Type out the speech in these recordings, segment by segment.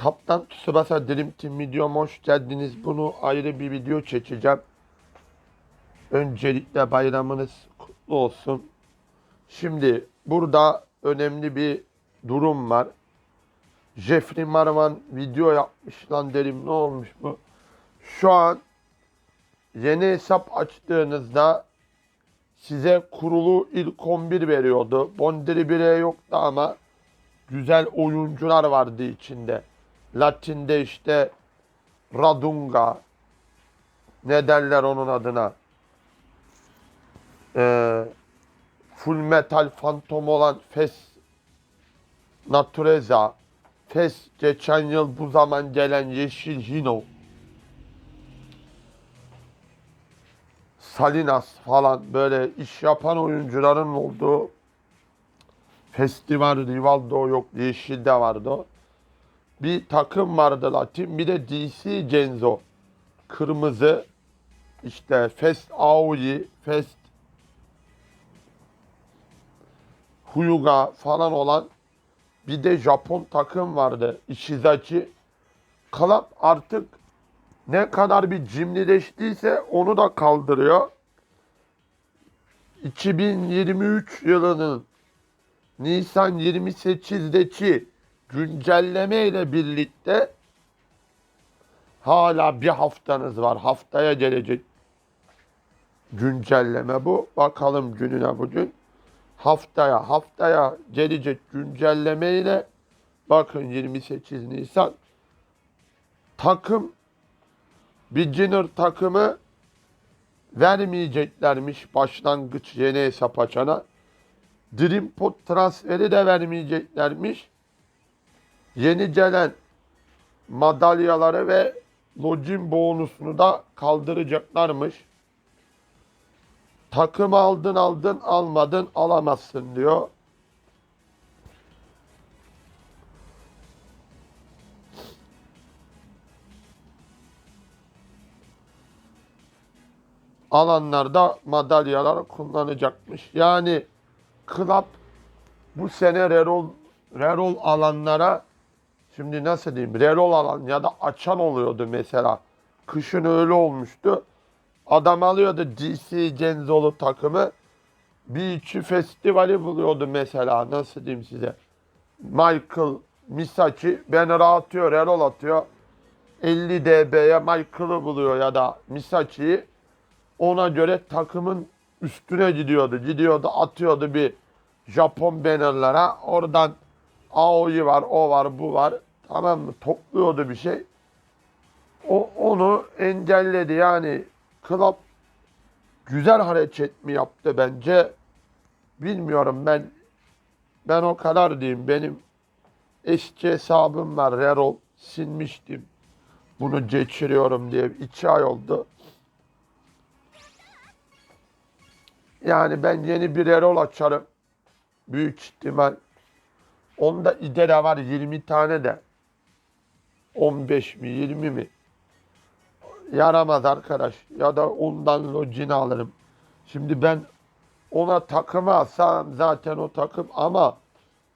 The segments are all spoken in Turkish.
Kaptan Tsubasa Dream Team videoma hoş geldiniz. Bunu ayrı bir video çekeceğim. Öncelikle bayramınız kutlu olsun. Şimdi burada önemli bir durum var. Jeffrey Marvan video yapmış lan derim ne olmuş bu? Şu an yeni hesap açtığınızda size kurulu ilk 11 veriyordu. Bondiri bire yoktu ama güzel oyuncular vardı içinde. Latin'de işte Radunga ne derler onun adına Ee, Full Metal Phantom olan Fes Natureza Fes geçen yıl bu zaman gelen Yeşil Hino Salinas falan böyle iş yapan oyuncuların olduğu festival Rivaldo yok Yeşil'de vardı. Bir takım vardı Latin bir de DC Genzo kırmızı işte Fest Aoi Fest Hyuga falan olan bir de Japon takım vardı Ishizachi. Club artık ne kadar bir cimrileştiyse onu da kaldırıyor. 2023 yılının Nisan 28'deki güncelleme ile birlikte hala bir haftanız var. Haftaya gelecek güncelleme bu. Bakalım gününe bugün. Haftaya haftaya gelecek güncelleme ile bakın 28 Nisan takım beginner takımı vermeyeceklermiş başlangıç yeni hesap açana. Dream transferi de vermeyeceklermiş. Yeni gelen madalyaları ve login bonusunu da kaldıracaklarmış. Takım aldın aldın almadın alamazsın diyor. alanlarda madalyalar kullanacakmış. Yani club bu sene reroll, reroll alanlara şimdi nasıl diyeyim reroll alan ya da açan oluyordu mesela. Kışın öyle olmuştu. Adam alıyordu DC Genzolu takımı. Bir iki festivali buluyordu mesela nasıl diyeyim size. Michael Misachi banner atıyor, reroll atıyor. 50 dB'ye Michael'ı buluyor ya da Misachi'yi ona göre takımın üstüne gidiyordu. Gidiyordu atıyordu bir Japon bannerlara. Oradan Aoi var, o var, bu var. Tamam mı? Topluyordu bir şey. O onu engelledi. Yani Club güzel hareket mi yaptı bence? Bilmiyorum ben ben o kadar diyeyim. Benim eski hesabım var. Reroll silmiştim. Bunu geçiriyorum diye. iki ay oldu. Yani ben yeni bir Erol açarım. Büyük ihtimal. Onda idere var 20 tane de. 15 mi 20 mi? Yaramaz arkadaş. Ya da ondan login alırım. Şimdi ben ona takımı alsam zaten o takım ama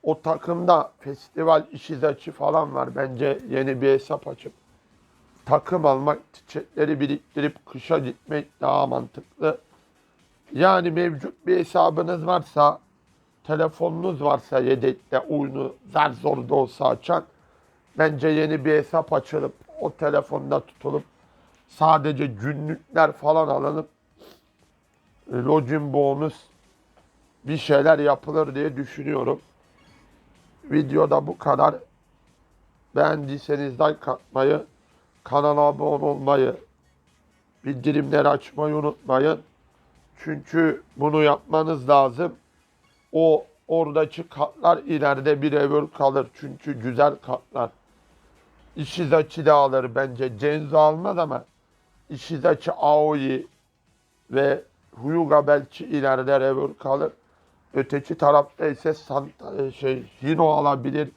o takımda festival işizaçı falan var. Bence yeni bir hesap açıp takım almak, çiçekleri biriktirip kışa gitmek daha mantıklı. Yani mevcut bir hesabınız varsa, telefonunuz varsa yedekte oyunu zar zor da olsa açan, bence yeni bir hesap açılıp o telefonda tutulup sadece günlükler falan alınıp e, login bonus bir şeyler yapılır diye düşünüyorum. Videoda bu kadar. Beğendiyseniz like atmayı, kanala abone olmayı, bildirimleri açmayı unutmayın. Çünkü bunu yapmanız lazım. O oradaki katlar ileride bir evör kalır. Çünkü güzel katlar. Ishizachi de alır bence. Cenzo almaz ama Ishizachi Aoi ve Hyuga belki ileride revör kalır. Öteki tarafta ise Santa, şey, Hino alabilir.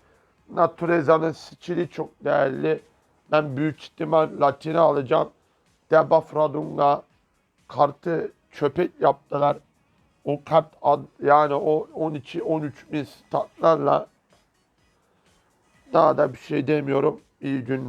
Natureza'nın skill'i çok değerli. Ben büyük ihtimal Latin'i alacağım. Debuff Radunga kartı köpek yaptılar. O kart ad, yani o 12-13 bin statlarla Daha da bir şey demiyorum. İyi günler.